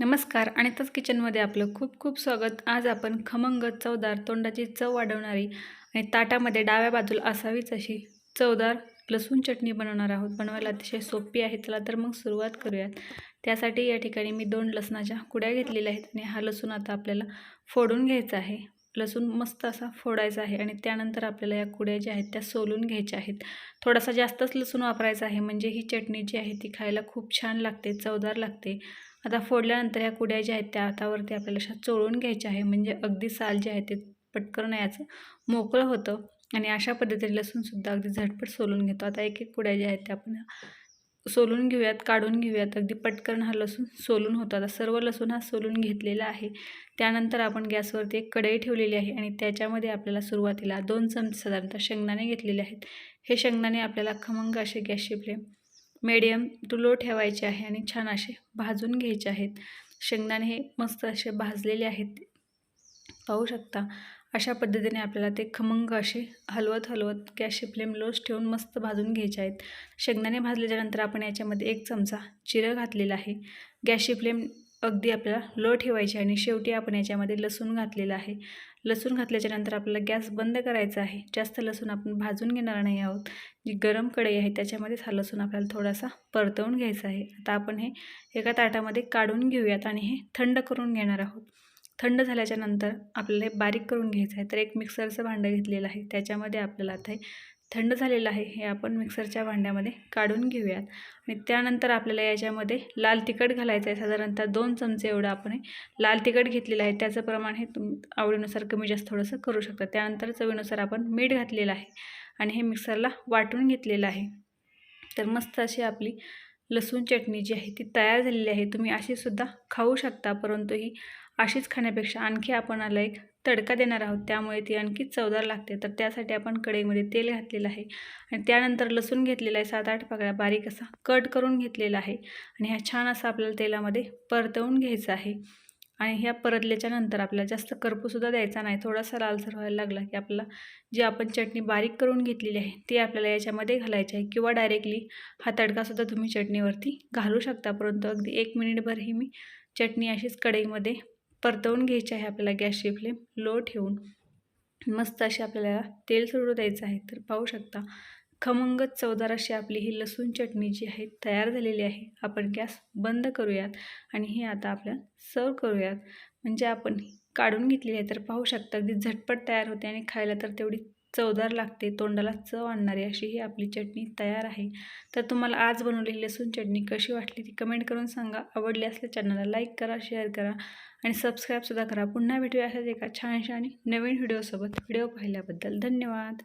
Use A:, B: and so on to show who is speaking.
A: नमस्कार. अनिताच किचनमध्ये आपलं खूप खूप स्वागत. आज आपण खमंग चवदार तोंडाची चव वाढवणारी आणि ताटामध्ये डाव्या बाजूला असावीच अशी चवदार लसूण चटणी बनवणार आहोत. बनवायला अतिशय सोपी आहे. चला तर मग सुरुवात करूयात. त्यासाठी या ठिकाणी मी दोन लसणाच्या कुड्या घेतलेल्या आहेत आणि हा लसूण आता आपल्याला फोडून घ्यायचा आहे. लसूण मस्त असा फोडायचा आहे आणि त्यानंतर आपल्याला या कुड्या ज्या आहेत त्या सोलून घ्यायच्या आहेत. थोडासा जास्तच लसूण वापरायचा आहे म्हणजे ही चटणी जी आहे ती खायला खूप छान लागते चवदार लागते. आता फोडल्यानंतर ह्या कुड्या ज्या आहेत त्या हातावरती आपल्याला अशा चोळून घ्यायच्या आहे म्हणजे अगदी साल जे आहे ते पटकन याचं मोकळं होतं. आणि अशा पद्धतीने लसूणसुद्धा अगदी झटपट सोलून घेतो. आता एक एक कुड्या ज्या आहेत त्या आपण सोलून घेऊयात काढून घेऊयात. अगदी पटकन हा लसूण सोलून होता. सर्व लसूण हा सोलून घेतलेला आहे. त्यानंतर आपण गॅसवरती एक कढई ठेवलेली आहे आणि त्याच्यामध्ये आपल्याला सुरुवातीला दोन चमचे साधारणतः शेंगदाणे घेतलेले आहेत. हे शेंगदाणे आपल्याला खमंग असे गॅसची फ्लेम मीडियम टू लो ठेवायचे आहे आणि छान असे भाजून घ्यायचे आहेत. शेंगदाणे हे मस्त असे भाजलेले आहेत. पाहू शकता. अशा पद्धतीने आपल्याला ते खमंग असे हलवत हलवत गॅसची फ्लेम लोच ठेवून मस्त भाजून घ्यायचे आहेत. शेंगदाणे भाजल्याच्यानंतर आपण याच्यामध्ये एक चमचा जिरं घातलेला आहे. गॅसची फ्लेम अगदी आपल्याला लो ठेवायची आणि शेवटी आपण याच्यामध्ये लसूण घातलेलं आहे. लसूण घातल्याच्यानंतर आपल्याला गॅस बंद करायचा आहे. जास्त लसूण आपण भाजून घेणार नाही आहोत. जी गरम कढई आहे त्याच्यामध्येच हा लसूण आपल्याला थोडासा परतवून घ्यायचा आहे. आता आपण हे एका ताटामध्ये काढून घेऊयात आणि हे थंड करून घेणार आहोत. थंड झाल्याच्यानंतर आपल्याला हे बारीक करून घ्यायचं आहे. तर एक मिक्सरचं भांडं घेतलेलं आहे. त्याच्यामध्ये आपल्याला आता हे थंड झालेलं आहे हे आपण मिक्सरच्या भांड्यामध्ये काढून घेऊयात. आणि त्यानंतर आपल्याला याच्यामध्ये लाल तिखट घालायचं आहे. साधारणतः दोन चमचे एवढं आपण लाल तिखट घेतलेलं आहे. त्याचं प्रमाण हे तुम आवडीनुसार कमी जास्त थोडंसं करू शकता. त्यानंतर चवीनुसार आपण मीठ घातलेलं आहे आणि हे मिक्सरला वाटून घेतलेलं आहे. तर मस्त अशी आपली लसूण चटणी जी आहे ती तयार झालेली आहे. तुम्ही अशीसुद्धा खाऊ शकता परंतु ही अशीच खाण्यापेक्षा आणखी आपण आला एक तडका देणार आहोत. त्यामुळे ती आणखी चवदार लागते. तर त्यासाठी आपण कढईमध्ये तेल घातलेलं आहे. आणि त्यानंतर लसूण घेतलेला आहे. सात आठ पाकळ्या बारीक असा कट करून घेतलेला आहे. आणि ह्या छान असा आपल्याला तेलामध्ये परतवून घ्यायचा आहे. आणि ह्या परतल्याच्या नंतर आपल्याला जास्त करपूसुद्धा द्यायचा नाही. थोडासा लालसर व्हायला लागला की आपला जी आपण चटणी बारीक करून घेतलेली आहे ती आपल्याला याच्यामध्ये घालायची आहे. किंवा डायरेक्टली हा तडकासुद्धा तुम्ही चटणीवरती घालू शकता. परंतु अगदी एक मिनिटभर ही मी चटणी अशीच कढईमध्ये परतवून घ्यायची आहे आपल्याला गॅसची फ्लेम लो ठेवून मस्त अशी आपल्याला तेल सोडू द्यायचं आहे. तर पाहू शकता खमंग चवदार अशी आपली ही लसूण चटणी जी आहे तयार झालेली आहे. आपण गॅस बंद करूयात आणि हे आता आपल्याला सर्व करूयात. म्हणजे आपण काढून घेतलेली आहे. तर पाहू शकता अगदी झटपट तयार होते आणि खायला तर तेवढी चवदार लागते. तोंडाला चव आणणारी अशी ही आपली चटणी तयार आहे. तर तुम्हाला आज बनवलेली लसूण चटणी कशी वाटली ती कमेंट करून सांगा. आवडली असल्या चॅनलला लाईक करा शेअर करा आणि सबस्क्राईबसुद्धा करा. पुन्हा भेटूया अशाच एका छानशा आणि नवीन व्हिडिओसोबत व्हिडिओ पाहिल्याबद्दल धन्यवाद.